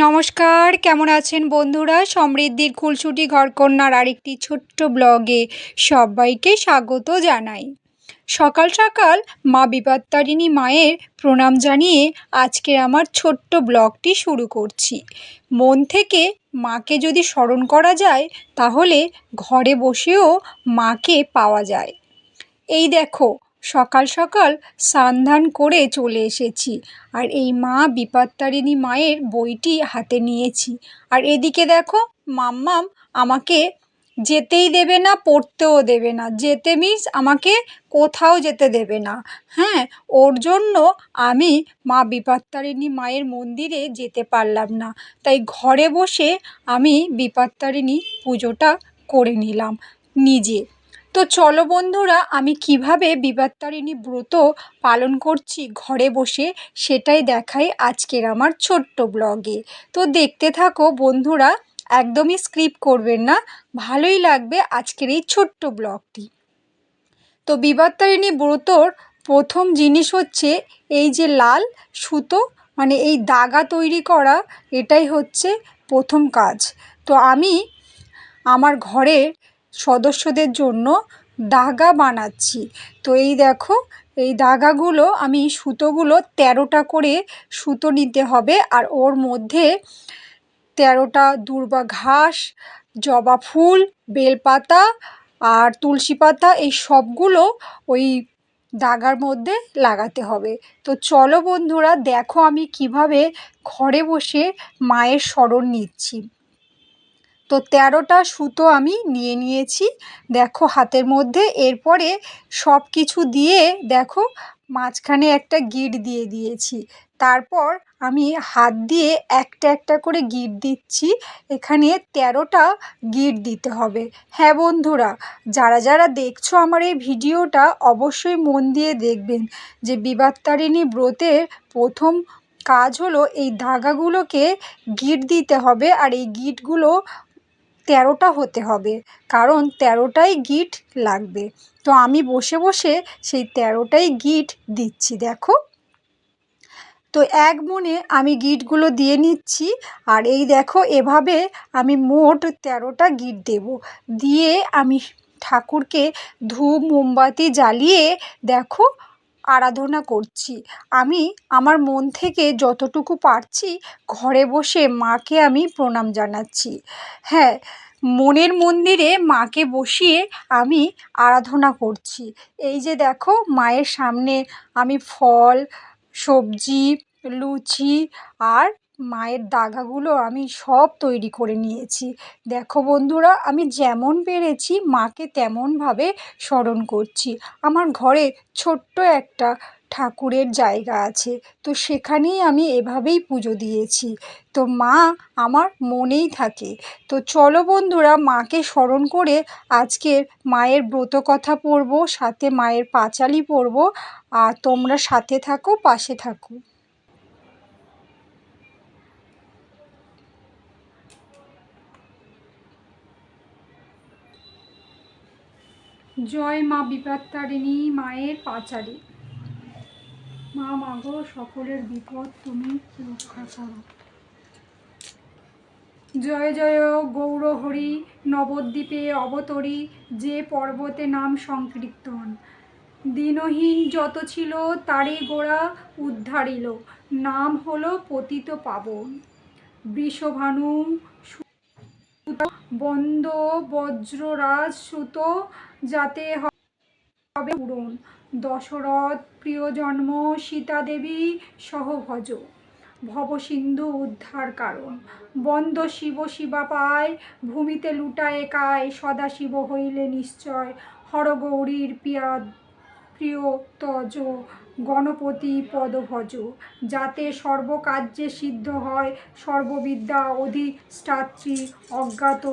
নমস্কার, কেমন আছেন বন্ধুরা? সমৃদ্ধির খুলছুটি ঘরকন্যার আরেকটি ছোট্ট ব্লগে সবাইকে স্বাগত জানাই। সকাল সকাল মা বিপত্তারিণী মায়ের প্রণাম জানিয়ে আজকের আমার ছোট্ট ব্লগটি শুরু করছি। মন থেকে মাকে যদি স্মরণ করা যায়, তাহলে ঘরে বসেও মাকে পাওয়া যায়। এই দেখো সকাল সকাল স্নান করে চলে এসেছি। আর এই মা বিপত্তারিণী মায়ের বইটি হাতে নিয়েছি। আর এদিকে দেখো, মাম্মাম আমাকে যেতেই দেবে না, পড়তেও দেবে না। যেতে মিস আমাকে কোথাও যেতে দেবে না। হ্যাঁ ওর জন্য আমি মা বিপত্তারিণী মায়ের মন্দিরে যেতে পারলাম না। তাই ঘরে বসে আমি বিপত্তারিণী পুজোটা করে নিলাম নিজে। তো চলো বন্ধুরা, আমি কীভাবে বিবাত্তারিণী ব্রত পালন করছি ঘরে বসে সেটাই দেখাই আজকের আমার ছোট্ট ব্লগে। তো দেখতে থাকো বন্ধুরা, একদমই স্ক্রিপ্ট করবেন না, ভালোই লাগবে আজকের এই ছোট্ট ব্লগটি। তো বিবাত্তারিণী ব্রতর প্রথম জিনিস হচ্ছে এই যে লাল সুতো মানে এই দাগা তৈরি করা, এটাই হচ্ছে প্রথম কাজ। তো আমি আমার ঘরের সদস্যদের জন্য দাগা বানাচ্ছি। তো এই দেখো, এই দাগাগুলো আমি সুতোগুলো তেরোটা করে সুতো নিতে হবে আর ওর মধ্যে তেরোটা দুর্বা ঘাস, জবা ফুল, বেলপাতা আর তুলসী পাতা, এই সবগুলো ওই দাগার মধ্যে লাগাতে হবে। তো চলো বন্ধুরা, দেখো আমি কীভাবে ঘরে বসে মায়ের স্মরণ নিচ্ছি। তো তেরোটা সুতো আমি নিয়ে নিয়েছি। দেখো হাতের মধ্যে। এরপরে সব কিছু দিয়ে দেখো মাঝখানে একটা গিট দিয়ে দিয়েছি। তারপর আমি হাত দিয়ে একটা একটা করে গিট দিচ্ছি। এখানে তেরোটা গিট দিতে হবে। হ্যাঁ বন্ধুরা, যারা যারা দেখছ আমার এই ভিডিওটা অবশ্যই মন দিয়ে দেখবেন যে বিবাত্তারিণী ব্রতের প্রথম কাজ হলো এই ধাগাগুলোকে গিট দিতে হবে। আর এই গিটগুলো তেরোটা হতে হবে, কারণ তেরোটাই গিট লাগবে। তো আমি বসে বসে সেই তেরোটাই গিট দিচ্ছি, দেখো। তো এক মনে আমি গিটগুলো দিয়ে নিচ্ছি, আর এই দেখো, এভাবে আমি মোট তেরোটা গিট দেব। দিয়ে আমি ঠাকুরকে ধূপ, মোমবাতি জ্বালিয়ে, দেখো আরাধনা করছি। আমি আমার মন থেকে যতটুকু পারছি, ঘরে বসে মাকে আমি প্রণাম জানাচ্ছি। হ্যাঁ মনের মন্দিরে মাকে বসিয়ে আমি আরাধনা করছি। এই যে দেখো, মায়ের সামনে আমি ফল, সবজি, লুচি আর মায়ের দাগাগুলো আমি সব তৈরি করে নিয়েছি। দেখো বন্ধুরা, আমি যেমন পেরেছি, মাকে তেমনভাবে স্মরণ করছি। আমার ঘরে ছোট্ট একটা ঠাকুরের জায়গা আছে, তো সেখানেই আমি এভাবেই পুজো দিয়েছি। তো মা আমার মনেই থাকে। তো চলো বন্ধুরা, মাকে স্মরণ করে আজকের মায়ের ব্রত কথা পড়ব, সাথে মায়ের পাঁচালি পড়ব, আর তোমরা সাথে থাকো, পাশে থাকো। জয় মা বিপত্তারিণী মায়ের পাঁচালী। মা, মাগো, সকলের বিপদ তুমি রক্ষা করো। জয় জয় গৌর হরি, নবদ্বীপে অবতরী, যে পর্বতে নাম সংকীর্তন। দিনহীন যত ছিল, তারই গোড়া উদ্ধারিল। নাম হলো পতিত পাবন। বৃষভানু বন্দ বজ্ররাজ সুত যাতে হবে পূরণ। দশরথ প্রিয় জন্ম সীতা দেবী সহভজ ভবসিন্ধু উদ্ধার কারণ। বন্দ শিব শিবা পায়, ভূমিতে লুটায় একায় সদাশিব হইলে নিশ্চয়। হরগৌরীর পিয়া প্রিয় তজ গণপতি পদভজ, যাতে সর্বকার্যে সিদ্ধ হয় সর্ববিদ্যা অধিষ্ঠাত্রী অজ্ঞাত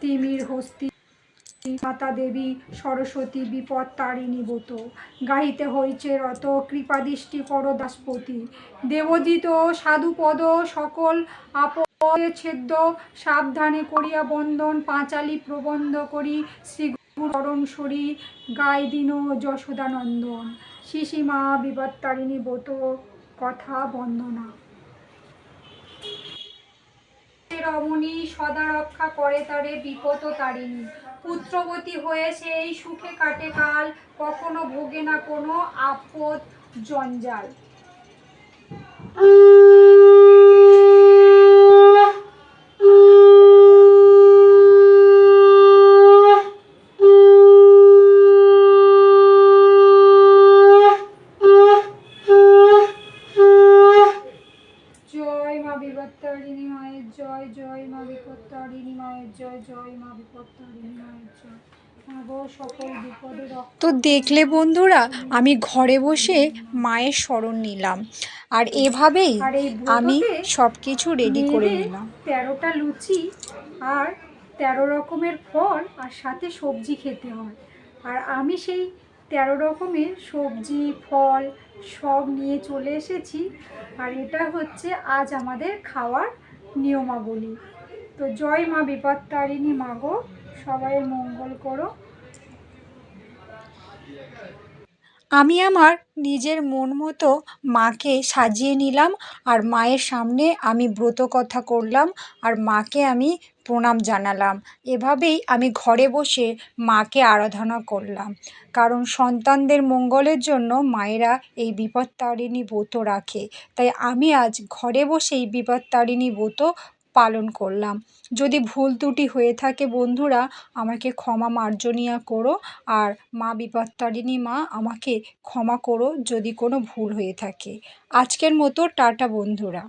তিমির হস্তি। মাতা দেবী সরস্বতী বিপদ তারিণী ব্রত গাইতে হইছে রত কৃপাদৃষ্টি কর দাসপতি। দেবজিত সাধুপদ সকল আপদে ছেদ্য, সাবধানে করিয়া বন্দন পাঁচালি প্রবন্ধ করি। শ্রী গুরুরণ সরি, গাই দিন যশোদানন্দন। শিশিমা, বিপত্তারিণী ব্রত, কথা বন্দনা। রমণী সদা রক্ষা করে তারে বিপদ তারিণী পুত্রবতী হয়ে সেই সুখে কাটে কাল, কখনো ভোগে না কোনো আপদ জঞ্জাল। মা বিপত্তারিণী মায়ের জয় জয় মা বিপত্তারিণী মায়ের জয় জয় মা বিপত্তারিণী মায়ের জয়। তো দেখলে বন্ধুরা আমি ঘরে বসে মায়ের স্মরণ নিলাম। আর এভাবেই আমি সব কিছু রেডি করে নিলাম। তেরোটা লুচি আর তেরো রকমের ফল আর সাথে সবজি খেতে হয়। আর আমি সেই তেরো রকমের সবজি, ফল সব নিয়ে চলে এসেছি। আর এটা হচ্ছে আজ আমাদের খাওয়ার নিয়মাবলী। তো জয় মা বিপত্তারিণী মাগো সবাই মঙ্গল করো। আমি আমার নিজের মন মতো মাকে সাজিয়ে নিলাম আর মায়ের সামনে আমি ব্রত কথা করলাম আর মাকে আমি প্রণাম জানালাম। এভাবেই আমি ঘরে বসে মাকে আরাধনা করলাম। কারণ সন্তানদের মঙ্গলের জন্য মায়েরা এই বিপত্তারিণী ব্রত রাখে। তাই আমি আজ ঘরে বসেই বিপত্তারিণী ব্রত পালন করলাম। যদি ভুল ত্রুটি হয়ে থাকে বন্ধুরা, আমাকে ক্ষমা মার্জনীয়া করো আর মা বিপত্তারিণী মা, আমাকে ক্ষমা করো যদি কোনো ভুল হয়ে থাকে। আজকের মতো, টাটা বন্ধুরা।